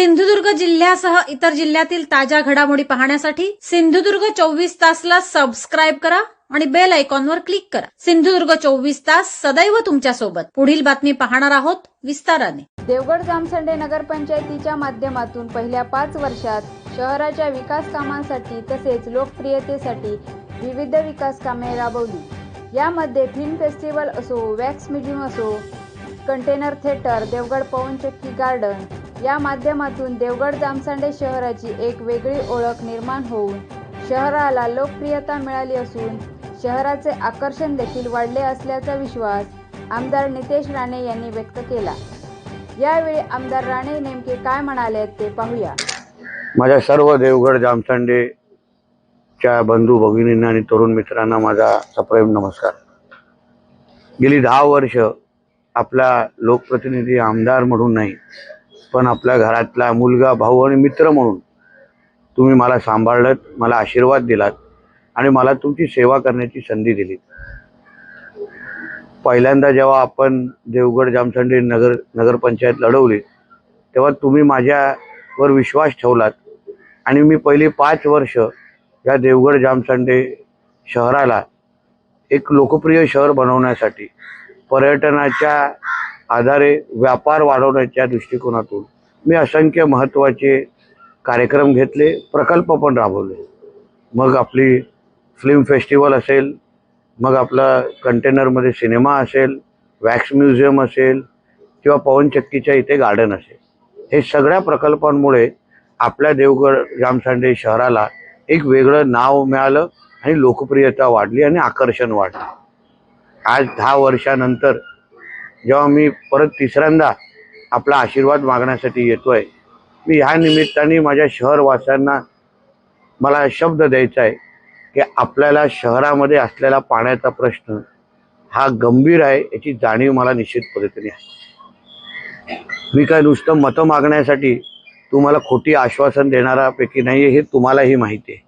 सिंधुदुर्ग जिल्ह्यासह इतर जिल्ह्यातील ताज्या घडामोडी पाहण्यासाठी सिंधुदुर्ग चोवीस तासला सबस्क्राईब करा आणि बेल आयकॉनवर क्लिक करा. सिंधुदुर्ग चोवीस तास सदैव तुमच्यासोबत. पुढील बातमी पाहणार आहोत विस्ताराने. देवगड जामसंडे नगरपंचायतीच्या माध्यमातून पहिल्या पाच वर्षात शहराच्या विकास कामांसाठी तसेच लोकप्रियतेसाठी विविध विकास कामे राबवली. यामध्ये फिल्म फेस्टिवल असो वॅक्स म्युझियम असो कंटेनर थिएटर देवगड पवनचक्की गार्डन या माध्यमातून देवगड जामसांडे शहराची एक वेगळी ओळख निर्माण होऊन शहराला लोकप्रियता मिळाली असून शहराचे आकर्षण देखील वाढले असल्याचा विश्वास आमदार नितेश राणे यांनी व्यक्त केला. यावेळी आमदार राणे नेमके काय म्हणाले ते पाहूया. माझ्या सर्व देवगड जामसंडेच्या बंधू भगिनींना आणि तरुण मित्रांना माझा सप्रेम नमस्कार. गेली दहा वर्ष आपला लोकप्रतिनिधी आमदार म्हणून नाही पण आपल्या घरातला मुलगा भाऊ आणि मित्र म्हणून तुम्ही मला सांभाळलं मला आशीर्वाद दिलात आणि मला तुमची सेवा करण्याची संधी दिली. पहिल्यांदा जेव्हा आपण देवगड जामसंडे नगर नगरपंचायत लढवली तेव्हा तुम्ही माझ्यावर विश्वास ठेवलात आणि मी पहिली पाच वर्ष या देवगड जामसंडे शहराला एक लोकप्रिय शहर बनवण्यासाठी पर्यटनाच्या आधारे व्यापार वाढवण्याच्या दृष्टिकोनातून मी असंख्य महत्त्वाचे कार्यक्रम घेतले प्रकल्प पण राबवले. मग आपली फिल्म फेस्टिवल असेल मग आपला कंटेनरमध्ये सिनेमा असेल वॅक्स म्युझियम असेल किंवा पवनचक्कीच्या इथे गार्डन असेल. हे सगळ्या प्रकल्पांमुळे आपल्या देवगड जामसांडे शहराला एक वेगळं नाव मिळालं आणि लोकप्रियता वाढली आणि आकर्षण वाढलं. आज दहा वर्षानंतर जेव्हा मी परत तिसऱ्यांदा आपला आशीर्वाद मागण्यासाठी येतोय मी ह्या निमित्ताने माझ्या शहरवासियांना मला शब्द द्यायचा आहे की आपल्याला शहरामध्ये असलेला पाण्याचा प्रश्न हा गंभीर आहे याची जाणीव मला निश्चित पद्धतीने आहे. मी काय नुसतं मतं मागण्यासाठी तुम्हाला खोटी आश्वासन देणाऱ्यापैकी नाही आहे हे तुम्हालाही माहिती आहे.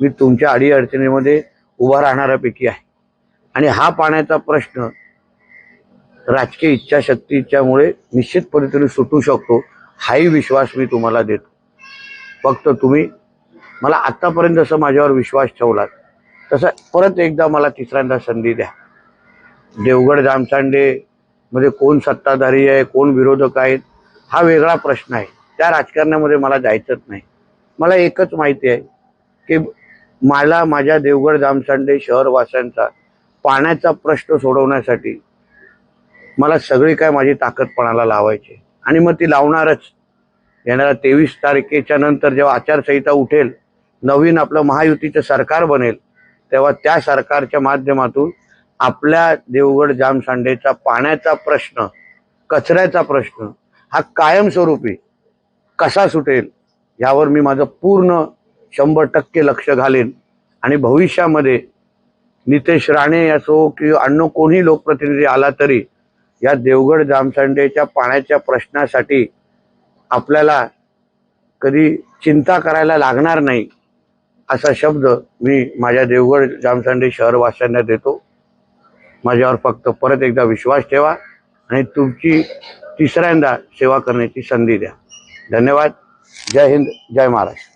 मी तुमच्या अडीअडचणीमध्ये उभा राहणाऱ्यापैकी आहे. आणि हा पाण्याचा प्रश्न राजकीय इच्छाशक्तीच्यामुळे निश्चित पद्धतीने सुटू शकतो हाही विश्वास मी तुम्हाला देतो. फक्त तुम्ही मला आत्तापर्यंत जसं माझ्यावर विश्वास ठेवलात तसं परत एकदा मला तिसऱ्यांदा संधी द्या. देवगड जामसांडे मध्ये कोण सत्ताधारी आहे कोण विरोधक आहेत हा वेगळा प्रश्न आहे. त्या राजकारणामध्ये मला जायचंच नाही. मला एकच माहिती आहे की मला माझ्या देवगड जामसांडे शहरवास्यांचा पाण्याचा प्रश्न सोडवण्यासाठी मला सगळी काय माझी ताकदपणाला लावायची. आणि मग ती लावणारच. येणाऱ्या तेवीस तारखेच्या नंतर जेव्हा आचारसंहिता उठेल नवीन आपलं महायुतीचं सरकार बनेल तेव्हा त्या सरकारच्या माध्यमातून आपल्या देवगड जामसांडेचा पाण्याचा प्रश्न कचऱ्याचा प्रश्न हा कायमस्वरूपी कसा सुटेल यावर मी माझं पूर्ण शंभर टक्के लक्ष घालेन. आणि भविष्यामध्ये नितेश राणे असो की अन्य कोणी लोकप्रतिनिधी आला तरी या देवगड जामसांडेच्या पाण्याच्या प्रश्नासाठी आपल्याला कधी चिंता करायला लागणार नाही असा शब्द मी माझ्या देवगड जामसांडे शहरवासियांना देतो. माझ्यावर फक्त परत एकदा विश्वास ठेवा आणि तुमची तिसऱ्यांदा सेवा करण्याची संधी द्या. धन्यवाद. जय हिंद जय महाराष्ट्र.